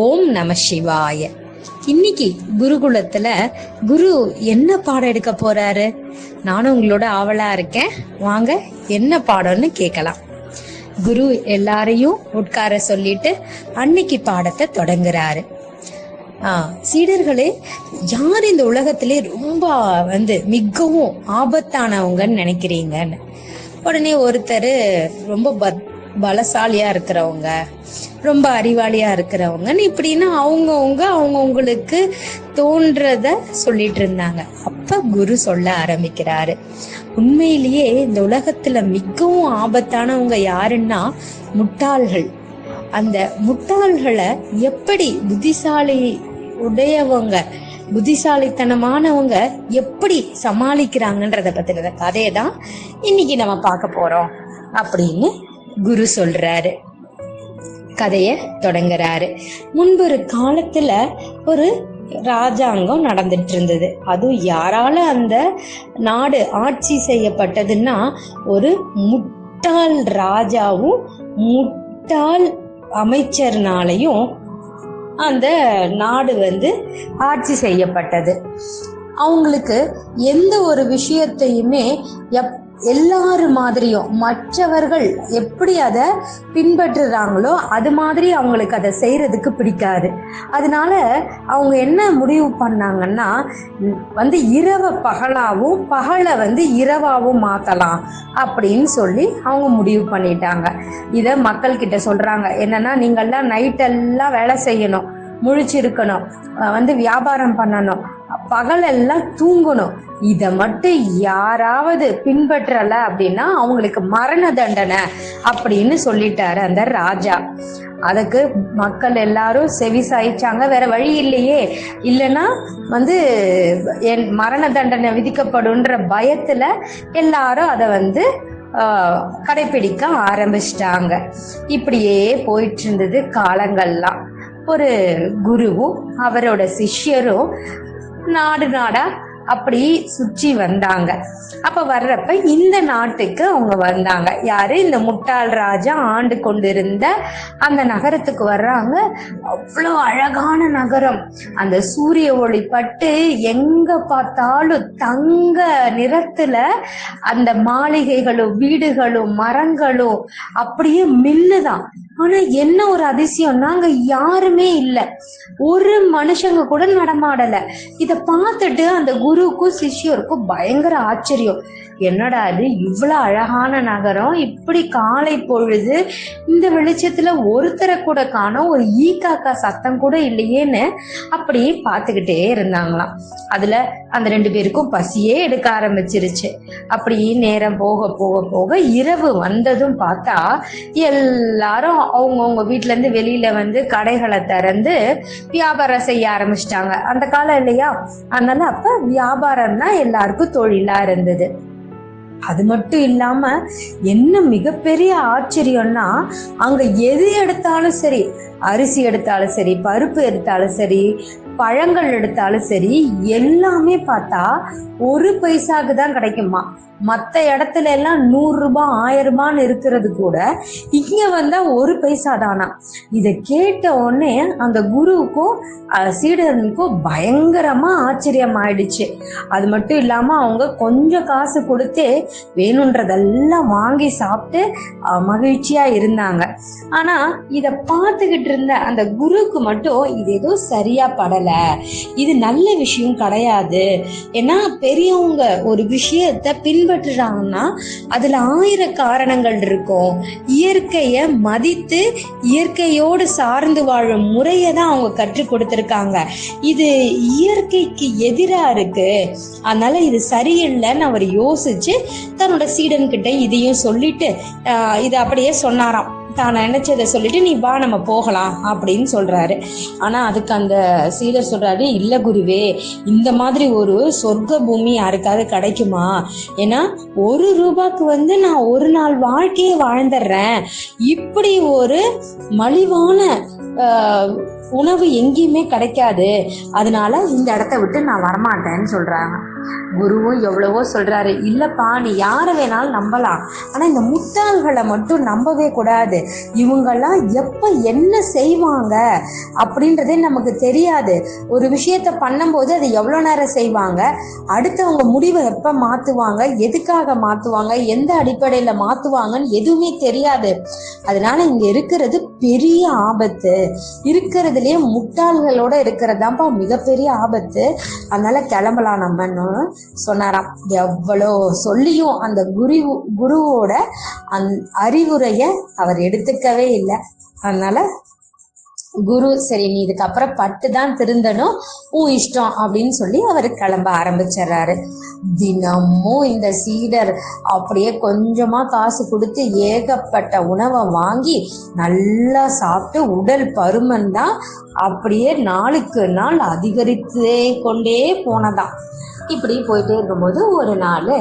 ஓம் நம சிவாய. இன்னைக்கு குருகுலத்துல குரு என்ன பாடம் எடுக்க போறாரு? நானும் உங்களோட ஆவலா இருக்கேன். வாங்க என்ன பாடம்னு கேட்கலாம். குரு எல்லாரையும் உட்கார சொல்லிட்டு அன்னைக்கு பாடத்தை தொடங்குறாரு. சீடர்களே யார் இந்த உலகத்திலே ரொம்ப வந்து மிகவும் ஆபத்தானவங்கன்னு நினைக்கிறீங்கன்னு? உடனே ஒருத்தர் ரொம்ப பத் பலசாலியா இருக்கிறவங்க ரொம்ப அறிவாளியா இருக்கிறவங்கன்னு இப்படின்னு அவங்கவுங்க அவங்கவுங்களுக்கு தோன்றத சொல்லிட்டு இருந்தாங்க. அப்ப குரு சொல்ல ஆரம்பிக்கிறாரு. உண்மையிலேயே இந்த உலகத்துல மிகவும் ஆபத்தானவங்க யாருன்னா முட்டாள்கள். அந்த முட்டாள்களை எப்படி புத்திசாலி உடையவங்க புத்திசாலித்தனமானவங்க எப்படி சமாளிக்கிறாங்கன்றத பத்தின கதையை தான் இன்னைக்கு நம்ம பார்க்க போறோம் அப்படின்னு குரு சொல்றாரு. கதைய தொடங்குறாரு. முன்பு ஒரு காலத்துல ஒரு ராஜாங்கம் நடந்துட்டு இருந்தது. அதுவும் யாரால அந்த நாடு ஆட்சி செய்யப்பட்டதுன்னா ஒரு முட்டாள் ராஜாவும் முட்டாள் அமைச்சர்னாலையும் அந்த நாடு வந்து ஆட்சி செய்யப்பட்டது. அவங்களுக்கு எந்த ஒரு விஷயத்தையுமே எப் எல்லாரு மாதிரியும் மற்றவர்கள் எப்படி அதை பின்பற்றுறாங்களோ அது மாதிரி அவங்களுக்கு அதை செய்யறதுக்கு பிடிக்காது. அதனால அவங்க என்ன முடிவு பண்ணாங்கன்னா வந்து இரவை பகலாவும் பகலை வந்து இரவாவும் மாத்தலாம் அப்படின்னு சொல்லி அவங்க முடிவு பண்ணிட்டாங்க. இதை மக்கள் கிட்ட சொல்றாங்க. என்னன்னா நீங்கள்லாம் நைட்டெல்லாம் வேலை செய்யணும். முழிச்சிருக்கணும். வந்து வியாபாரம் பண்ணணும். பகலெல்லாம் தூங்கணும். இதை மட்டும் யாராவது பின்பற்றல அப்படின்னா அவங்களுக்கு மரண தண்டனை அப்படின்னு சொல்லிட்டாரு அந்த ராஜா. அதுக்கு மக்கள் எல்லாரும் செவி சாய்ச்சாங்க. வேற வழி இல்லையே. இல்லைன்னா வந்து என் மரண தண்டனை விதிக்கப்படுன்ற பயத்துல எல்லாரும் அதை வந்து கடைபிடிக்க ஆரம்பிச்சிட்டாங்க. இப்படியே போயிட்டு இருந்தது காலங்கள்லாம். ஒரு குருவும் அவரோட சிஷ்யரும் நாடு நாடா அப்படி சுற்றி வந்தாங்க. அப்ப வர்றப்ப இந்த நாட்டுக்கு அவங்க வந்தாங்க. யாரு? இந்த முட்டாள் ராஜா ஆண்டு கொண்டிருந்த அந்த நகரத்துக்கு வர்றாங்க. அவ்வளோ அழகான நகரம். அந்த சூரிய ஒளி பட்டு எங்க பார்த்தாலும் தங்க நிறத்துல அந்த மாளிகைகளும் வீடுகளும் மரங்களும் அப்படியே மில்லுதான். ஆனா என்ன ஒரு அதிசயம்னா அங்க யாருமே இல்ல. ஒரு மனுஷங்க கூட நடமாடல. இத பார்த்துட்டு அந்த குருவுக்கும் சிஷ்யருக்கும் பயங்கர ஆச்சரியம். என்னடா இது? இவ்வளோ அழகான நகரம். இப்படி காலை பொழுது இந்த வெளிச்சத்துல ஒருத்தரை கூட காணும். ஒரு ஈ காக்கா சத்தம் கூட இல்லையேன்னு அப்படி பார்த்துக்கிட்டே இருந்தாங்களாம். அதுல அந்த ரெண்டு பேருக்கும் பசியே எடுக்க ஆரம்பிச்சிருச்சு. அப்படி நேரம் போக போக போக இரவு வந்ததும் பார்த்தா எல்லாரும் அவங்கவுங்க வீட்டிலேருந்து இருந்து வெளியில வந்து கடைகளை திறந்து வியாபாரம் செய்ய ஆரம்பிச்சிட்டாங்க. அந்த காலம் இல்லையா? அதனால அப்ப வியாபாரம் தான் எல்லாருக்கும் தொழிலா இருந்தது. அது மட்டும் இல்லாம என்ன மிகப்பெரிய ஆச்சரியம்னா அங்க எது எடுத்தாலும் சரி அரிசி எடுத்தாலும் சரி பருப்பு எடுத்தாலும் சரி பழங்கள் எடுத்தாலும் சரி எல்லாமே பார்த்தா ஒரு பைசாக்கு தான் கிடைக்குமா? மற்ற இடத்துல எல்லாம் நூறு ரூபாய் ஆயிரம் ரூபான்னு இருக்கிறது கூட இங்க வந்தா ஒரு பைசா தானா? இதை கேட்ட உடனே அந்த குருவுக்கும் அஹ், சீடனுக்கும் பயங்கரமா ஆச்சரியம் ஆயிடுச்சு. அது மட்டும் இல்லாம அவங்க கொஞ்சம் காசு கொடுத்து வேணுன்றதெல்லாம் வாங்கி சாப்பிட்டு மகிழ்ச்சியாக மகிழ்ச்சியா இருந்தாங்க. ஆனா இத பார்த்துக்கிட்டு இருந்த அந்த குருவுக்கு மட்டும் இது எதுவும் சரியா படல. இது நல்ல விஷயம் கிடையாது. ஏன்னா பெரியவங்க ஒரு விஷயத்த பின்பற்றுறாங்கன்னா அதுல ஆயிர காரணங்கள் இருக்கும். இயற்கைய மதித்து இயற்கையோடு சார்ந்து வாழும் முறையை தான் அவங்க கற்றுக் கொடுத்துருக்காங்க. இது இயற்கைக்கு எதிரா இருக்கு. அதனால இது சரியில்லைன்னு அவர் யோசிச்சு தன்னோட சீடன்கிட்ட இதையும் சொல்லிட்டு இது இதை அப்படியே சொன்னாராம். தான் நினைச்சதை சொல்லிட்டு நீ வா நம்ம போகலாம் அப்படின்னு சொல்றாரு. ஆனா அதுக்கு அந்த சீடர் சொல்றாரு இல்ல குருவே இந்த மாதிரி ஒரு சொர்க்க பூமி யாருக்காவது கிடைக்குமா? ஏன்னா ஒரு ரூபாய்க்கு வந்து நான் ஒரு நாள் வாழ்க்கையை வாழ்ந்துடுறேன். இப்படி ஒரு மலிவான உணவு எங்கேயுமே கிடைக்காது. அதனால இந்த இடத்த விட்டு நான் வரமாட்டேன்னு சொல்றாங்க. குருவும் எவ்வளவோ சொல்றாரு. இல்லப்பா நீ யாரை வேணாலும் நம்பலாம். ஆனா இந்த முட்டாள்களை மட்டும் நம்பவே கூடாது. இவங்கெல்லாம் எப்ப என்ன செய்வாங்க அப்படின்றதே நமக்கு தெரியாது. ஒரு விஷயத்த பண்ணும்போது அது எவ்வளோ நேரம் செய்வாங்க? அடுத்தவங்க முடிவை எப்ப மாத்துவாங்க? எதுக்காக மாத்துவாங்க? எந்த அடிப்படையில மாத்துவாங்கன்னு எதுவுமே தெரியாது. அதனால இங்க இருக்கிறது பெரிய ஆபத்து. இருக்கிறதுலயே முட்டாள்களோட இருக்கிறதாப்பா மிகப்பெரிய ஆபத்து. அதனால கிளம்பலாம் நம்ம நம்மன்னு சொன்னாராம். எவ்வளோ சொல்லியும் அந்த குரு குருவோட அந் அறிவுரைய அவர் எடுத்துக்கவே இல்லை. அதனால குரு சரி நீ இதுக்கப்புறம் பட்டு தான் திருந்தணும் உன் இஷ்டம் அப்படின்னு சொல்லி அவர் கிளம்ப ஆரம்பிச்சிடுறாரு. தினமும் இந்த சீடர் அப்படியே கொஞ்சமா காசு கொடுத்து ஏகப்பட்ட உணவை வாங்கி நல்லா சாப்பிட்டு உடல் பருமன் தான் அப்படியே நாளுக்கு நாள் அதிகரித்தே கொண்டே போனதான் இப்படி போயிட்டே இருக்கும்போது ஒரு நாள்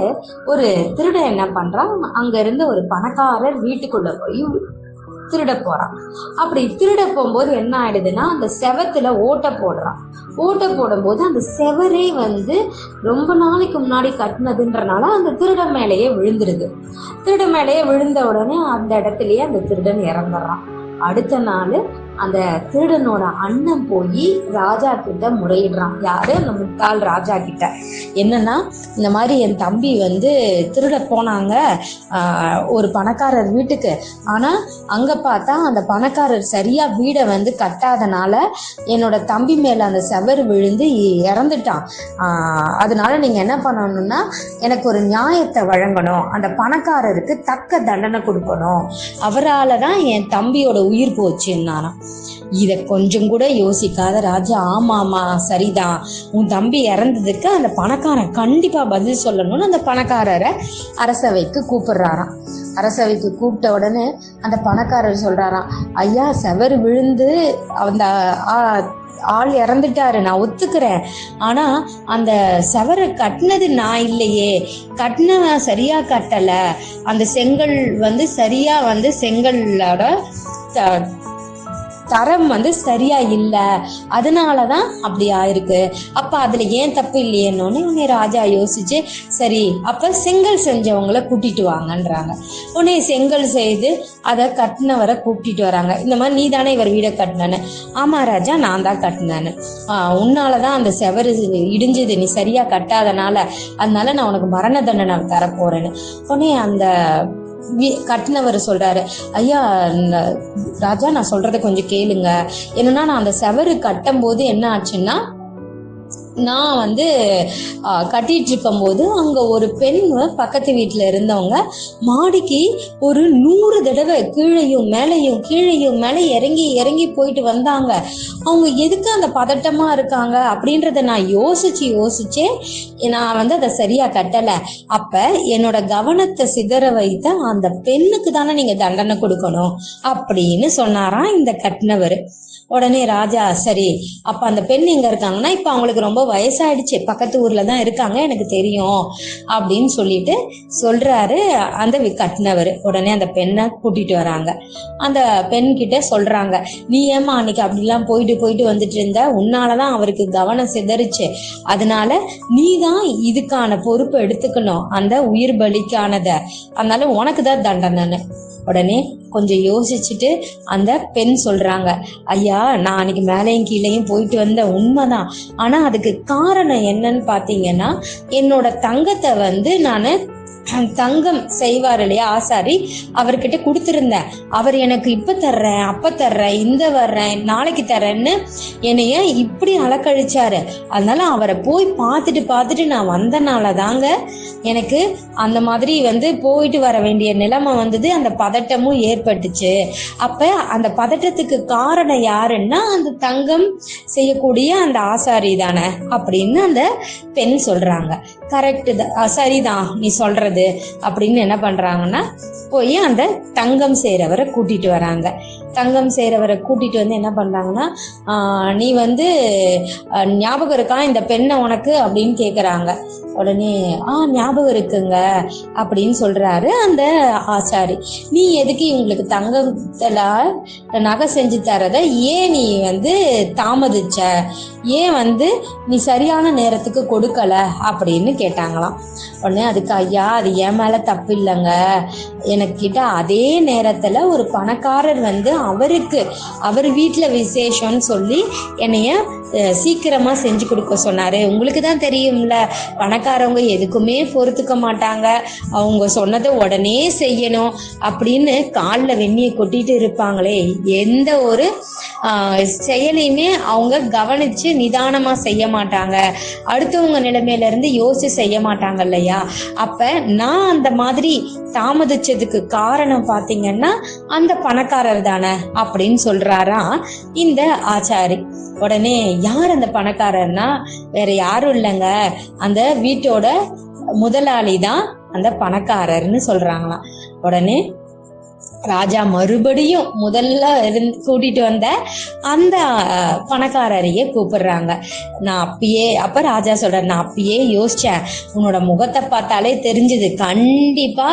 ஒரு திருடன் என்ன பண்றான்? அங்க இருந்து ஒரு பணக்காரர் வீட்டுக்குள்ள போய் திருட போறான். அப்படி திருட போகும்போது என்ன ஆயிடுதுன்னா அந்த செவத்துல ஓட்டை போடுறான். ஓட்டை போடும்போது அந்த செவரே வந்து ரொம்ப நாளைக்கு முன்னாடி கட்டினதுன்றனால அந்த திருட மேலேயே விழுந்துருது திருட மேலேயே விழுந்த உடனே அந்த இடத்துலயே அந்த திருடன் இறந்துடுறான். அடுத்த நாள் அந்த திருடனோட அண்ணன் போய் ராஜா கிட்ட முறையிடுறான். யாரு? அந்த முட்டாள் ராஜா கிட்ட. என்னன்னா இந்த மாதிரி என் தம்பி வந்து திருட போனாங்க ஒரு பணக்காரர் வீட்டுக்கு. ஆனா அங்க பார்த்தா அந்த பணக்காரர் சரியா வீடை வந்து கட்டாதனால என்னோட தம்பி மேல அந்த செவர் விழுந்து இறந்துட்டான். அதனால நீங்க என்ன பண்ணணும்னா எனக்கு ஒரு நியாயத்தை வழங்கணும். அந்த பணக்காரருக்கு தக்க தண்டனை கொடுக்கணும். அவரால் தான் என் தம்பியோட உயிர் போச்சுன்னாராம். இத கொஞ்சம் கூட யோசிக்காத ராஜா ஆமா ஆமா சரிதான் உன் தம்பி இறந்ததுக்கு அந்த பணக்காரன் கண்டிப்பா பதில் சொல்லணும்னு அந்த பணக்காரரை அரசவைக்கு கூப்பிடுறாராம். அரசவைக்கு கூப்பிட்ட உடனே அந்த பணக்காரர் சொல்றாராம் ஐயா செவர் விழுந்து அந்த ஆ, ஆள் இறந்துட்டாரு நான் ஒத்துக்கிறேன். ஆனா அந்த செவரை கட்டினது நான் இல்லையே. கட்டினவன் சரியா கட்டல. அந்த செங்கல் வந்து சரியா வந்து செங்கலோட த- தரம் வந்து சரியா இல்ல. அதனாலதான் அப்படி ஆயிருக்கு. அப்ப அதுல ஏன் தப்பு இல்லையேன்னு உடனே ராஜா யோசிச்சு சரி அப்ப செங்கல் செஞ்சவங்கள கூட்டிட்டு வாங்கன்றாங்க. உடனே செங்கல் செய்து அதை கட்டினவரை கூட்டிட்டு வராங்க. இந்த மாதிரி நீ தானே இவர் வீடை கட்டினேன்னு. ஆமா ராஜா நான் தான் கட்டினேன்னு. ஆஹ் உன்னாலதான் அந்த செவரு இடிஞ்சது. நீ சரியா கட்டாதனால அதனால நான் உனக்கு மரண தண்டனை தரப்போறேன்னு. உடனே அந்த கட்டினவர் சொல்றாரு. ஐயா ராஜா நான் சொல்றதை கொஞ்சம் கேளுங்க. என்னன்னா நான் அந்த செவரு கட்டும் போது என்ன ஆச்சுன்னா நான் வந்து கட்டிட்டு இருக்கும் போது அங்க ஒரு பெண் பக்கத்து வீட்டுல இருந்தவங்க மாடிக்கு ஒரு நூறு தடவை கீழையும் மேலையும் கீழையும் மேலே இறங்கி இறங்கி போயிட்டு வந்தாங்க. அவங்க எதுக்கு அந்த பதட்டமா இருக்காங்க அப்படின்றத நான் யோசிச்சு யோசிச்சே நான் வந்து அதை சரியா கட்டல. அப்ப என்னோட கவனத்தை சிதற வைத்த அந்த பெண்ணுக்கு தானே நீங்க தண்டனை கொடுக்கணும் அப்படின்னு சொன்னாராம் இந்த கட்டினவர். உடனே ராஜா சரி அப்ப அந்த பெண் எங்க இருக்காங்கன்னா இப்ப அவங்களுக்கு ரொம்ப வயசாயிடுச்சு. பக்கத்து ஊர்ல தான் இருக்காங்க எனக்கு தெரியும் அப்படின்னு சொல்லிட்டு சொல்றாரு அந்த வி- கட்டினவர். உடனே அந்த பெண்ணை கூட்டிட்டு வராங்க. அந்த பெண் கிட்ட சொல்றாங்க நீ ஏமா அன்னைக்கு அப்படிலாம் போயிட்டு போயிட்டு வந்துட்டு இருந்த? உன்னாலதான் அவருக்கு கவனம் சிதறிச்சு. அதனால நீ தான் இதுக்கான பொறுப்பு எடுத்துக்கணும். அந்த உயிர் பலிக்கானத. அதனால உனக்கு தான் தண்டனைன்னு. உடனே கொஞ்சம் யோசிச்சுட்டு அந்த பெண் சொல்றாங்க ஐயா நான் அன்னைக்கு மேலேயும் கீழேயும் போயிட்டு வந்த உண்மைதான். ஆனா அதுக்கு காரணம் என்னன்னு பாத்தீங்கன்னா என்னோட தங்கத்தை வந்து நான் தங்கம் செய்வார் இல்லையா ஆசாரி? அவர்கிட்ட கொடுத்துருந்தேன். அவர் எனக்கு இப்ப தர்றேன் அப்ப தர்றேன் இந்த வர்றேன் நாளைக்கு தர்றேன்னு என்னைய இப்படி அலக்கழிச்சாரு. அதனால அவரை போய் பார்த்துட்டு பார்த்துட்டு நான் வந்தனால தாங்க எனக்கு அந்த மாதிரி வந்து போயிட்டு வர வேண்டிய நிலைமை வந்தது. அந்த பதட்டமும் ஏற்பட்டுச்சு. அப்ப அந்த பதட்டத்துக்கு காரணம் யாருன்னா அந்த தங்கம் செய்யக்கூடிய அந்த ஆசாரி தானே? அப்படின்னு அந்த பெண் சொல்றாங்க. கரெக்டு தான் சரிதான் நீ சொல்றது. அப்படின்னு என்ன பண்றாங்கன்னா போய் அந்த தங்கம் செய்யறவரை கூட்டிட்டு வராங்க. தங்கம் செய்கிறவரை கூட்டிட்டு வந்து என்ன பண்ணுறாங்கன்னா நீ வந்து ஞாபகம் இருக்கா இந்த பெண்ணை உனக்கு? அப்படின்னு கேட்குறாங்க உடனே ஆ ஞாபகம் இருக்குங்க அப்படின்னு சொல்றாரு அந்த ஆச்சாரி. நீ எதுக்கு இவங்களுக்கு தங்கத்துல நகை செஞ்சு தரத? ஏன் நீ வந்து தாமதிச்ச? ஏன் வந்து நீ சரியான நேரத்துக்கு கொடுக்கல? அப்படின்னு கேட்டாங்களாம். உடனே அதுக்கு ஐயா அது என் மேல தப்பு இல்லைங்க. எனக்கிட்ட அதே நேரத்துல ஒரு பணக்காரர் வந்து அவருக்கு அவர் வீட்டில் விசேஷம்னு சொல்லி என்னைய சீக்கிரமா செஞ்சு கொடுக்க சொன்னாரு. உங்களுக்கு தான் தெரியும்ல பணக்காரவங்க எதுக்குமே பொறுத்துக்க மாட்டாங்க. அவங்க சொன்னதை உடனே செய்யணும் அப்படின்னு காலில் வெந்நியை கொட்டிட்டு இருப்பாங்களே. எந்த ஒரு செயலையுமே அவங்க கவனிச்சு நிதானமா செய்ய மாட்டாங்க. அடுத்தவங்க நிலைமையில இருந்து யோசிச்சு செய்ய மாட்டாங்க இல்லையா? அப்ப நான் அந்த மாதிரி தாமதிச்சதுக்கு காரணம் பாத்தீங்கன்னா அந்த பணக்காரர் தானே அப்படின்னு சொல்றாரா இந்த ஆச்சாரி. உடனே யார் அந்த பணக்காரர்னா? வேற யாரும் இல்லைங்க. அந்த வீட்டோட முதலாளி தான் அந்த பணக்காரர்னு சொல்றாங்களாம். உடனே ராஜா மறுபடியும் முதல்ல இருந்து கூட்டிட்டு வந்த அந்த பணக்காரரையே கூப்பிடுறாங்க. நான் அப்பயே அப்ப ராஜா சொல்ற நான் அப்பயே யோசிச்சேன். உன்னோட முகத்தை பார்த்தாலே தெரிஞ்சது. கண்டிப்பா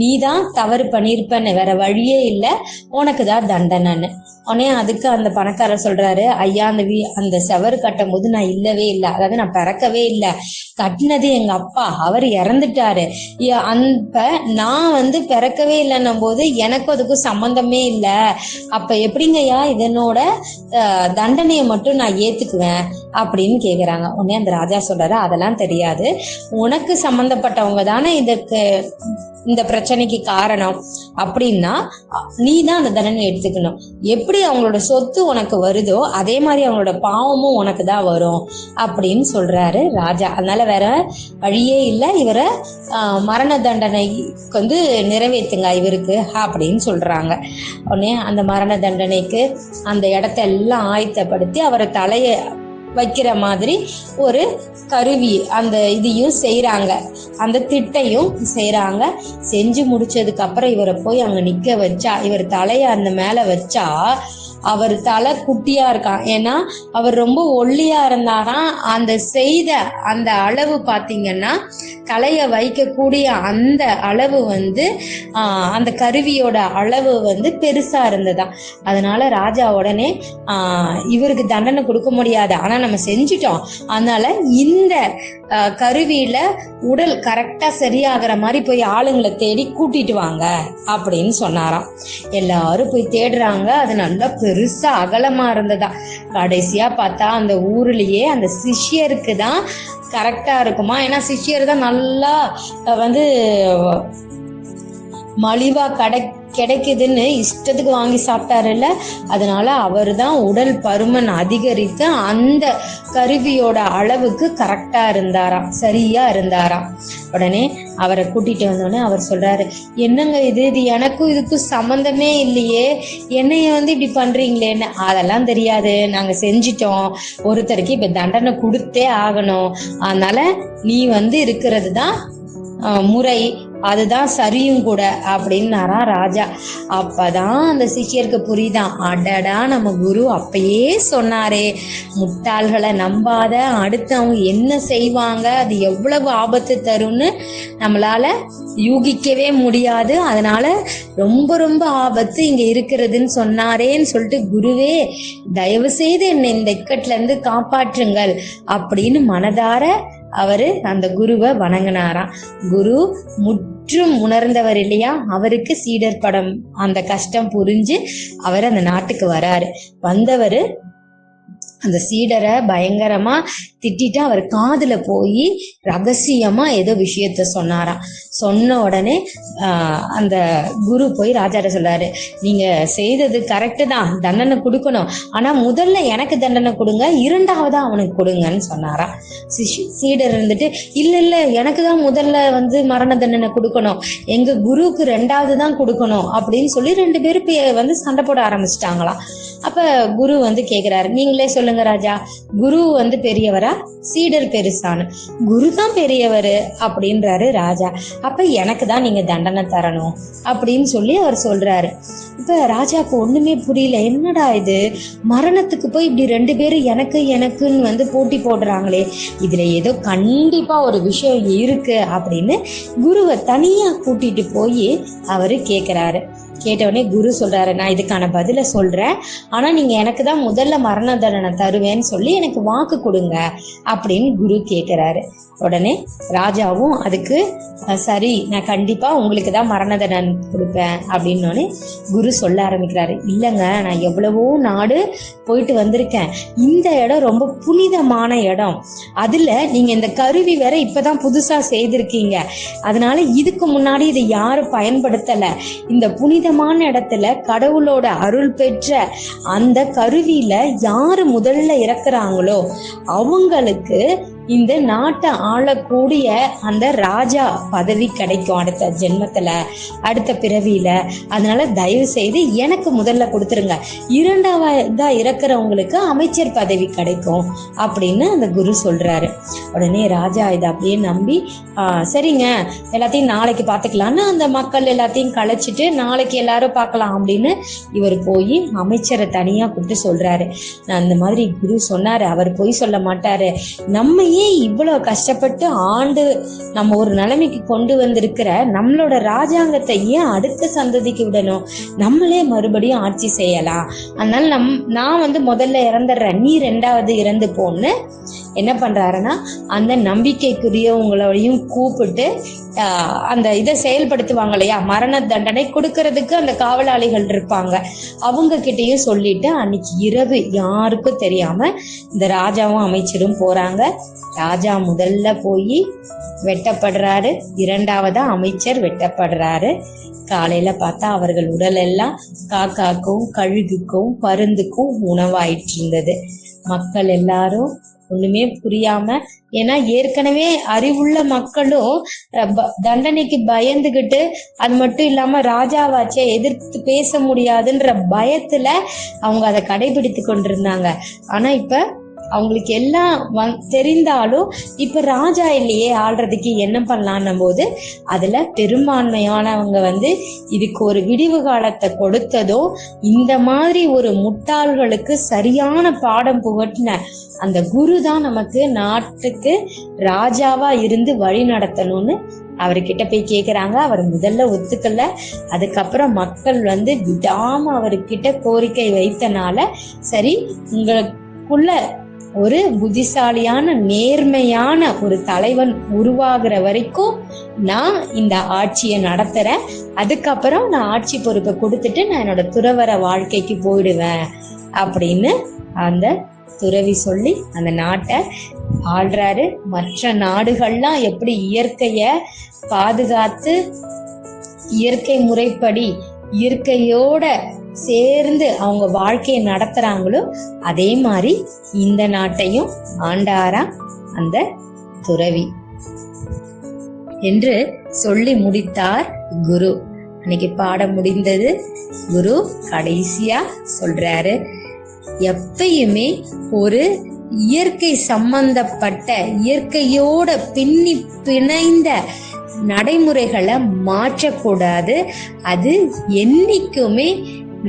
நீ தான் தவறு பண்ணியிருப்பன்னு. வேற வழியே இல்லை. உனக்கு தான் தண்டனைன்னு. உடனே அதுக்கு அந்த பணக்காரர் சொல்றாரு ஐயா அந்த வீ அந்த செவர் கட்டும் போது நான் இல்லவே இல்லை. அதாவது நான் பிறக்கவே இல்லை. கட்டினது எங்க அப்பா. அவர் இறந்துட்டாரு. அப்ப நான் வந்து பிறக்கவே இல்லைன்னும் போது எனக்கும் அதுக்கும் சம்பந்தமே இல்லை. அப்ப எப்படிங்கய்யா இதனோட தண்டனையை மட்டும் நான் ஏத்துக்குவேன்? அப்படின்னு கேக்குறாங்க. உடனே அந்த ராஜா சொல்றாரு அதெல்லாம் தெரியாது. உனக்கு சம்பந்தப்பட்டவங்க தானே இதற்கு இந்த பிரச்சனைக்கு காரணம். அப்படின்னா நீ தான் அந்த தண்டனை எடுத்துக்கணும். எப்படி அவங்களோட சொத்து உனக்கு வருதோ அதே மாதிரி அவங்களோட பாவமும் உனக்கு தான் வரும் அப்படின்னு சொல்றாரு ராஜா. அதனால வேற வழியே இல்லை. இவரை மரண தண்டனைக்கு வந்து நிறைவேற்றுங்க இவருக்கு அப்படின்னு சொல்றாங்க. உடனே அந்த மரண தண்டனைக்கு அந்த இடத்த எல்லாம் ஆயத்தப்படுத்தி அவரை தலையை வைக்கிற மாதிரி ஒரு கருவி அந்த இதையும் செய்கிறாங்க அந்த திட்டையும் செய்கிறாங்க செஞ்சு முடிச்சதுக்கு அப்புறம் இவரை போய் அங்கே நிற்க வச்சா இவர் தலையை அந்த மேலே வச்சா அவர் தலை குட்டியா இருக்கான். ஏன்னா அவர் ரொம்ப ஒல்லியா இருந்தாராம். அந்த செய்த அந்த அளவு பாத்தீங்கன்னா தலைய வைக்கக்கூடிய அந்த அளவு வந்து ஆஹ், அந்த கருவியோட அளவு வந்து பெருசா இருந்ததா அதனால ராஜா உடனே ஆஹ், இவருக்கு தண்டனை கொடுக்க முடியாது. ஆனா நம்ம செஞ்சிட்டோம். அதனால இந்த கருவியில உடல் கரெக்டா சரியாகிற மாதிரி போய் ஆளுங்களை தேடி கூட்டிட்டு வாங்க அப்படின்னு சொன்னாராம். எல்லாரும் போய் தேடுறாங்க. அது நல்லா பெருசா அகலமா இருந்ததா. கடைசியா பார்த்தா அந்த ஊர்லயே அந்த சிஷ்யருக்கு தான் கரெக்டா இருக்குமா? ஏன்னா சிஷ்யர் தான் நல்லா வந்து மலிவா கடை கிடைக்குதுன்னு இஷ்டத்துக்கு வாங்கி சாப்பிட்டாருல்ல அதனால அவர் தான் உடல் பருமன் அதிகரித்து அந்த கருவியோட அளவுக்கு கரெக்டா இருந்தாராம் சரியா இருந்தாராம் உடனே அவரை கூட்டிட்டு வந்தோடனே அவர் சொல்றாரு என்னங்க இது? இது எனக்கும் இதுக்கும் சம்மந்தமே இல்லையே. என்னைய வந்து இப்படி பண்றீங்களேன்னு? அதெல்லாம் தெரியாது. நாங்க செஞ்சிட்டோம். ஒருத்தருக்கு இப்ப தண்டனை கொடுத்தே ஆகணும். அதனால நீ வந்து இருக்கிறது தான் முறை அதுதான் சரியும் கூட அப்படின்னாரா ராஜா. அப்பதான் அந்த சீக்கியருக்கு புரியுதான் அடடா நம்ம குரு அப்பயே சொன்னாரே முட்டாள்களை நம்பாத அடுத்து அவங்க என்ன செய்வாங்க அது எவ்வளவு ஆபத்து தரும்னு நம்மளால யூகிக்கவே முடியாது. அதனால ரொம்ப ரொம்ப ஆபத்து இங்க இருக்கிறதுன்னு சொன்னாரேன்னு சொல்லிட்டு குருவே தயவு செய்து என்னை இந்த இக்கட்ல இருந்து காப்பாற்றுங்கள் அப்படின்னு மனதார அவரு அந்த குருவை வணங்கினாராம் குரு முற்றும் உணர்ந்தவர் இல்லையா? அவருக்கு சீடர் படம் அந்த கஷ்டம் புரிஞ்சு அவர் அந்த நாட்டுக்கு வராரு. வந்தவர் அந்த சீடரை பயங்கரமா திட்டிட்டு அவர் காதுல போய் ரகசியமா ஏதோ விஷயத்த சொன்னாராம். சொன்ன உடனே அந்த குரு போய் ராஜாட்ட சொல்றாரு நீங்க செய்தது கரெக்டு தான் தண்டனை கொடுக்கணும். ஆனா முதல்ல எனக்கு தண்டனை கொடுங்க இரண்டாவதா அவனுக்கு கொடுங்கன்னு சொன்னாராம். சீடர் இருந்துட்டு இல்ல இல்ல எனக்கு தான் முதல்ல வந்து மரண தண்டனை கொடுக்கணும். எங்க குருவுக்கு ரெண்டாவது தான் கொடுக்கணும். அப்படின்னு சொல்லி ரெண்டு பேரும் பே- வந்து சண்டை போட ஆரம்பிச்சிட்டாங்களாம். அப்ப குரு வந்து கேக்குறாரு. நீங்களே சொல்லுங்க ராஜா. குரு வந்து பெரியவரா? சீடர் பெருசான்னு. குரு தான் பெரியவர் அப்படின்றாரு ராஜா. அப்ப எனக்கு தான் நீங்க தண்டனை தரணும் அப்படின்னு சொல்லி அவர் சொல்றாரு. இப்ப ராஜாக்கு ஒண்ணுமே புரியல. என்னடா இது? மரணத்துக்கு போய் இப்படி ரெண்டு பேரும் எனக்கு எனக்குன்னு வந்து போட்டி போடுறாங்களே. இதுல ஏதோ கண்டிப்பா ஒரு விஷயம் இருக்கு அப்படின்னு குருவை தனியா கூட்டிட்டு போய் அவரு கேக்குறாரு. கேட்டவுடனே குரு சொல்றாரு நான் இதுக்கான பதில சொல்றேன். ஆனா நீங்க எனக்கு தான் முதல்ல மரண தண்டனை தருவேன்னு சொல்லி எனக்கு வாக்கு கொடுங்க அப்படின்னு குரு கேட்குறாரு உடனே ராஜாவும் அதுக்கு சரி நான் கண்டிப்பா உங்களுக்கு தான் மரண தண்டனை கொடுப்பேன் அப்படின்னோடனே குரு சொல்ல ஆரம்பிக்கிறாரு. இல்லைங்க நான் எவ்வளவோ நாடு போயிட்டு வந்திருக்கேன். இந்த இடம் ரொம்ப புனிதமான இடம். அதுல நீங்க இந்த கருவி வேற இப்பதான் புதுசா செய்திருக்கீங்க. அதனால இதுக்கு முன்னாடி இதை யாரும் பயன்படுத்தல. இந்த புனித புனிதமான இடத்துல கடவுளோட அருள் பெற்ற அந்த கருவியில யாரு முதல்ல இறக்குறாங்களோ அவங்களுக்கு இந்த நாட்டை ஆளக்கூடிய அந்த ராஜா பதவி கிடைக்கும் அடுத்த ஜென்மத்துல அடுத்த பிறவியில. அதனால தயவு செய்து எனக்கு முதல்ல கொடுத்துருங்க. இரண்டாவதா இருக்கிறவங்களுக்கு அமைச்சர் பதவி கிடைக்கும் அப்படின்னு அந்த குரு சொல்றாரு. உடனே ராஜா இதை அப்படியே நம்பி ஆஹ் சரிங்க எல்லாத்தையும் நாளைக்கு பார்த்துக்கலான்னு அந்த மக்கள் எல்லாத்தையும் கலைச்சிட்டு நாளைக்கு எல்லாரும் பார்க்கலாம் அப்படின்னு இவர் போய் அமைச்சரை தனியா கூப்பிட்டு சொல்றாரு. நான் அந்த மாதிரி குரு சொன்னாரு அவர் போய் சொல்ல மாட்டாரு. நம்ம ஏன் இவ்வளவு கஷ்டப்பட்டு ஆண்டு நம்ம ஒரு நிலைமைக்கு கொண்டு வந்திருக்கிற நம்மளோட ராஜாங்கத்தை ஏன் அடுத்த சந்ததிக்கு விடணும்? நம்மளே மறுபடியும் ஆட்சி செய்யலாம். அதனால நம் நான் வந்து முதல்ல இறந்துடுறேன். நீ ரெண்டாவது இறந்து போன்னு என்ன பண்றாருன்னா அந்த நம்பிக்கைக்குரியவங்களையும் கூப்பிட்டு அந்த இதை செயல்படுத்துவாங்க இல்லையா? மரண தண்டனை கொடுக்கறதுக்கு அந்த காவலாளிகள் இருப்பாங்க. அவங்க கிட்டயும் சொல்லிட்டு அன்னைக்கு இரவு யாருக்கும் தெரியாம இந்த ராஜாவும் அமைச்சரும் போறாங்க. ராஜா முதல்ல போய் வெட்டப்படுறாரு. இரண்டாவதா அமைச்சர் வெட்டப்படுறாரு. காலையில பார்த்தா அவர்கள் உடல் எல்லாம் காக்காக்கும் கழுகுக்கும் பருந்துக்கும் உணவாயிட்டு இருந்தது மக்கள் எல்லாரும் ஒண்ணுமே புரியாம ஏன்னா ஏற்கனவே அறிவுள்ள மக்களும் ப- தண்டனைக்கு பயந்துகிட்டு அது மட்டும் இல்லாம ராஜாவாச்சே எதிர்த்து பேச முடியாதுன்ற பயத்துல அவங்க அதை கடைபிடித்து கொண்டிருந்தாங்க. ஆனா இப்ப அவங்களுக்கு எல்லாம் வந்- தெரிந்தாலும் இப்ப ராஜா இல்லையே ஆள்றதுக்கு என்ன பண்ணலான்னும் போது அதுல பெரும்பான்மையானவங்க வந்து இதுக்கு ஒரு விடிவு காலத்தை கொடுத்ததோ இந்த மாதிரி ஒரு முட்டாள்களுக்கு சரியான பாடம் புகட்டின அந்த குரு தான் நமக்கு நாட்டுக்கு ராஜாவா இருந்து வழி நடத்தணும்னு அவர்கிட்ட போய் கேக்குறாங்க. அவர் முதல்ல ஒத்துக்கல. அதுக்கப்புறம் மக்கள் வந்து விடாம அவர்கிட்ட கோரிக்கை வைத்தனால சரி உங்களுக்குள்ள ஒரு புத்திசாலியான நேர்மையான ஒரு தலைவன் உருவாகிற வரைக்கும் நான் இந்த ஆட்சியை நடத்துறேன். அதுக்கப்புறம் நான் ஆட்சி பொறுப்பை கொடுத்துட்டு நான் என்னோட துறவர வாழ்க்கைக்கு போயிடுவேன் அப்படின்னு அந்த துறவி சொல்லி அந்த நாட்டை ஆள்றாரு. மற்ற நாடுகள்லாம் எப்படி இயற்கைய பாதுகாத்து இயற்கை முறைப்படி இயற்கையோட சேர்ந்து அவங்க வாழ்க்கையை நடத்துறாங்களோ அதே மாதிரி இந்த நாட்டையும் ஆண்டாரா அந்த துறவி. என்று சொல்லி முடித்தார் குரு. அன்னைக்கு பாடம் முடிந்தது. குரு கடைசியா சொல்றாரு எப்பயுமே ஒரு இயற்கை சம்பந்தப்பட்ட இயற்கையோட பின்னி பிணைந்த நடைமுறைகளை மாற்றக்கூடாது. அது என்னைக்குமே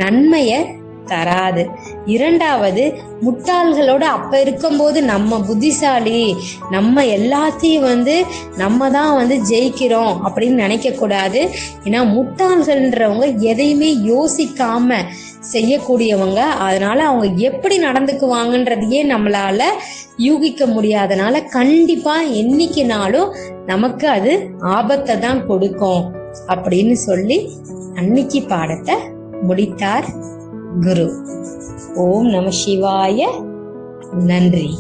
நன்மையை தராது. இரண்டாவது முட்டாள்களோட அப்ப இருக்கும்போது நம்ம புத்திசாலி நம்ம எல்லாத்தையும் வந்து நம்ம தான் வந்து ஜெயிக்கிறோம் அப்படின்னு நினைக்க கூடாது. ஏன்னா முட்டாள்கள்ன்றவங்க எதையுமே யோசிக்காம செய்யக்கூடியவங்க. அதனால அவங்க எப்படி நடந்துக்குவாங்கன்றதையே நம்மளால யூகிக்க முடியாதனால கண்டிப்பா என்னைக்குனாலும் நமக்கு அது ஆபத்தை தான் கொடுக்கும் அப்படின்னு சொல்லி அன்னைக்கு பாடத்தை முடித்தார் குரு. ஓம் நம சிவாய. நன்றி.